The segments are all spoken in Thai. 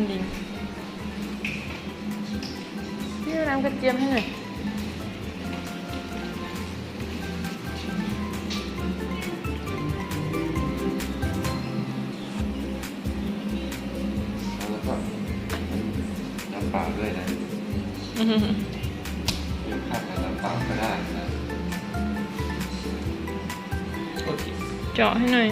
ำดิงพี่เอาน้ำกระเทียมให้หน่อยแล้วก็น้ำเปล่าด้วยนะอื้อหืออยู่ข้างกับน้ำเปล่าก็ได้นะโอเคเจาะให้หน่อย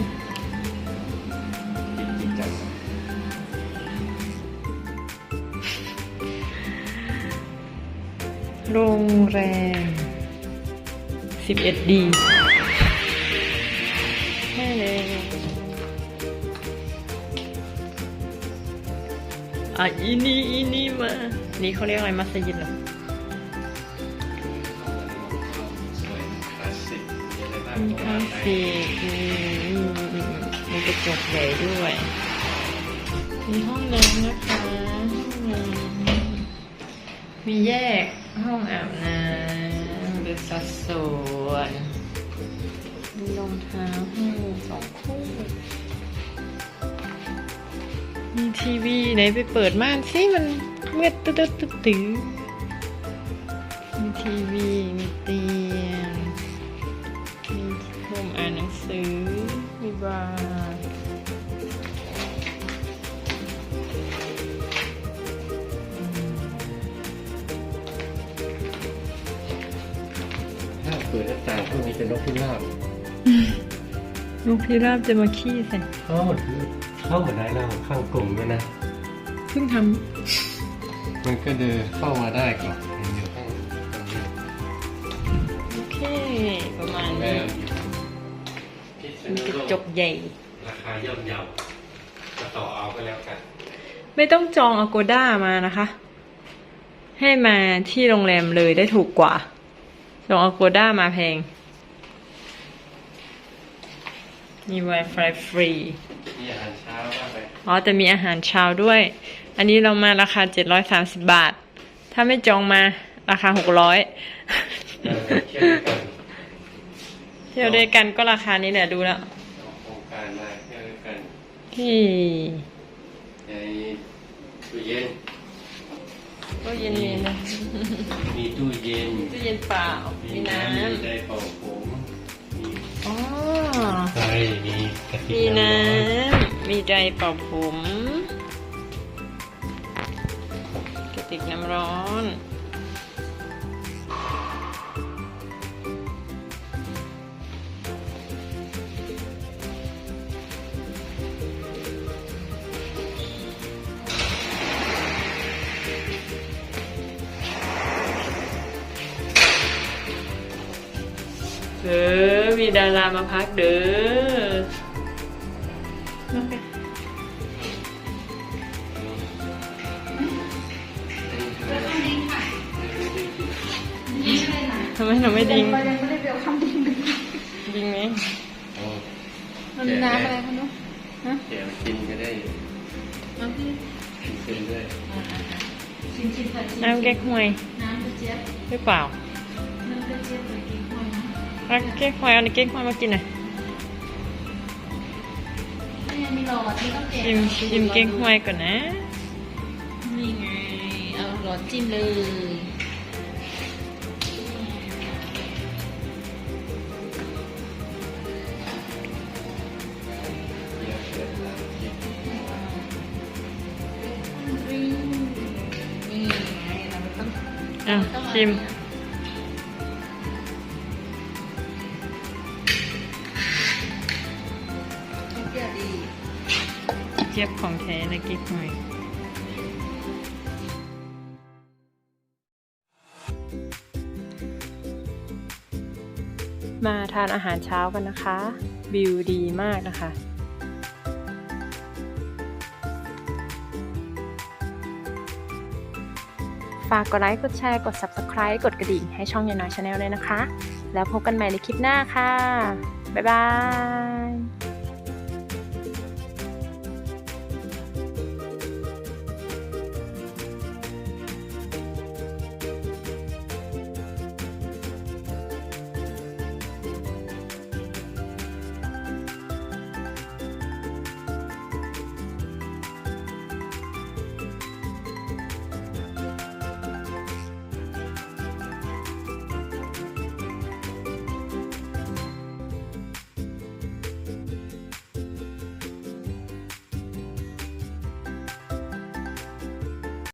โรงแรม 11D แม่เลยอะอีนี่อีนี่มา นี่เขาเรียกอะไรมัสยิดเหรอสวยคลาสสิกมีอะไรบ้างมีก็คลาว่าสไปสิกมีมีกระจกใหญ่ด้วย มีห้องน้ำนะคะห้องน้ำมีแยก ห้องอาบน้ำเป็นสัดส่วนมีรองเท้าให้สองคู่ มีทีวีไหนไปเปิดม่านสิมันเมื่อตึ๊ดตึ๊ดตึ๊ดตื้อมีทีวีมีเตียงมีมุมอ่านหนังสือ มีบาร์ เปิดหน้าต่างพวกนี้เป็นนกพิราบลูกพิราบจะมาขี้ใส่เข้าหมดเข้าหมดได้แล้วข้างกลุ่มด้วยนะเพิ่งทมันก็เดินเข้ามาได้ก่อนมันอยู่ข้างตรงนี้ำโอเค ประมาณแม่นี้มีกระจกใหญ่ ราคาย่อมเยาจะต่อเอาก็แล้วกัน ไม่ต้องจอง Agoda มานะคะ ให้มาที่โรงแรมเลยได้ถูกกว่า จอง Agoda มาแพง มี Wi-Fi ฟรี มีอาหารเช้าบ้างไหมอ๋อ แต่มีอาหารเช้าด้วย อันนี้เรามาราคา 730 บาท ถ้าไม่จองมาราคา 600 เออเที่ยวด้วยกันเที่ยวด้วยกันก็ราคานี้แหละดูแล้วเอาโครงการมาเที่ยวด้วยกันที่ ในตู้เย็น ก็เย็นมีนะมีตู้เย็น ตู้เย็นเปล่า มีน้มีไดร์เป่าผมมีำอ๋อไฟมีกระติมีกน้น้ำร้อนำมีไดร์เป่าผม กระติกน้ำร้อน เออ มีดารามาพักเด้อโอเคทำไมเราไม่ดิ้งเรายังไม่ได้เบลคำดิ้งเลยดิ้งไหมโอ้มันน้ำอะไรคะนุ๊กฮะเดี๋ยวกินก็ได้น้ำพี่กินเส้นด้วยชิมชิมค่ะชิมน้ำแก้หวยน้ำกระเจี๊ยบหรือเปล่าน้ำกระเจี๊ยบเลยกิน ห้อยนะเอาแก้หวยเอาในแก้หวยมากินหน่อยนี่ยังมีหลอดนี่ต้องแกะชิมชิมแก้หวยก่อนนะ นี่ไง เอาหลอดจิ้มเลยเดี๋ยวเสร็จแล้วกินนี่ไงเราต้องอะชิม จี๊ยบของแท้ในแก้หวยมาทานอาหารเช้ากันนะคะ วิวดีมากนะคะ ฝากกดไลค์กดแชร์กด Subscribe กดกระดิ่งให้ช่องยานาชาแนลเลยนะคะ แล้วพบกันใหม่ในคลิปหน้าค่ะ บ๊ายบาย